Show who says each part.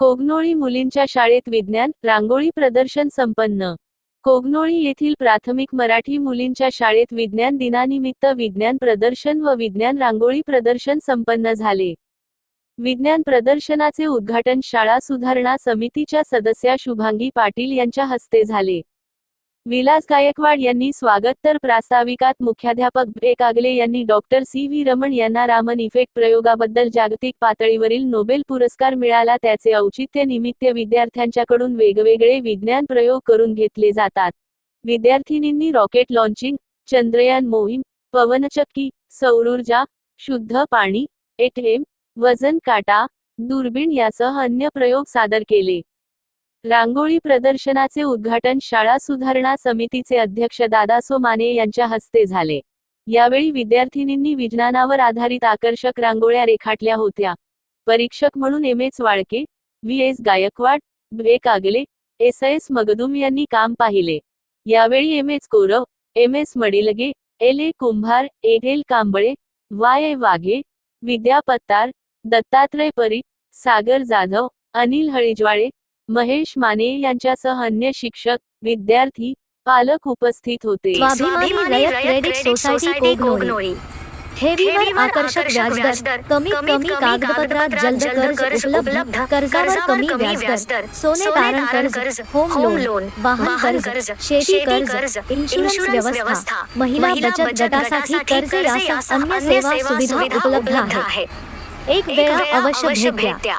Speaker 1: कोगनोळी मुलींच्या शाळेत विज्ञान रांगोळी प्रदर्शन संपन्न. कोगनोळी येथील प्राथमिक मराठी मुलींच्या शाळेत विज्ञान दिनानिमित्त विज्ञान प्रदर्शन व विज्ञान रांगोळी प्रदर्शन संपन्न झाले. विज्ञान प्रदर्शनाचे उद्घाटन शाळा सुधारणा समितीच्या सदस्या शुभांगी पाटील यांच्या हस्ते झाले. विलास गायकवाड यांनी स्वागत तर प्रास्ताविकात मुख्याध्यापक बेकागले यांनी डॉक्टर सी. व्ही. रमण यांना रामन इफेक्ट प्रयोगाबद्दल जागतिक पातळीवरील नोबेल पुरस्कार मिळाला त्याचे औचित्य निमित्त विद्यार्थ्यांच्याकडून वेगवेगळे विज्ञान प्रयोग करून घेतले जातात. विद्यार्थिनींनी रॉकेट लॉन्चिंग चंद्रयान मोहीम पवनचक्की सौरऊर्जा शुद्ध पाणी एटीएम वजन काटा दुर्बीण यासह अन्य प्रयोग सादर केले. रांगोळी प्रदर्शनाचे उद्घाटन शाळा सुधारणा समितीचे अध्यक्ष दादासो माने यांच्या हस्ते झाले. यावेळी विद्यार्थिनींनी विज्ञानावर आधारित आकर्षक रांगोळ्या रेखाटल्या होत्या. परीक्षक म्हणून M S Walke V S Gaikwad B Kagale S S Magdum यांनी काम पाहिले. यावेळी M H Korav M S Madilage L A Kumbhar A L Kamble Y A Waghe Vidya Pattar Dattatray Pari Sagar Jadhav Anil हळिजवाळे Mahesh Mane यांच्यासह अन्य शिक्षक विद्यार्थी पालक उपस्थित होते.
Speaker 2: स्वाभिमानी रयत क्रेडिट सोसायटी कोगनोळी ठेवीवर आकर्षक व्याजदर कमीत कमी कागदपत्रात जलद कर्ज उपलब्ध कर्जावर कमी व्याजदर सोने तारण कर्ज होम लोन वाहन कर्ज शेती कर्ज इन्शुरन्स व्यवस्था महिला बचत गटासाठी कर्ज यासह अन्य सेवा सुविधा उपलब्ध आहे एक वेळा अवश्य भेट द्या.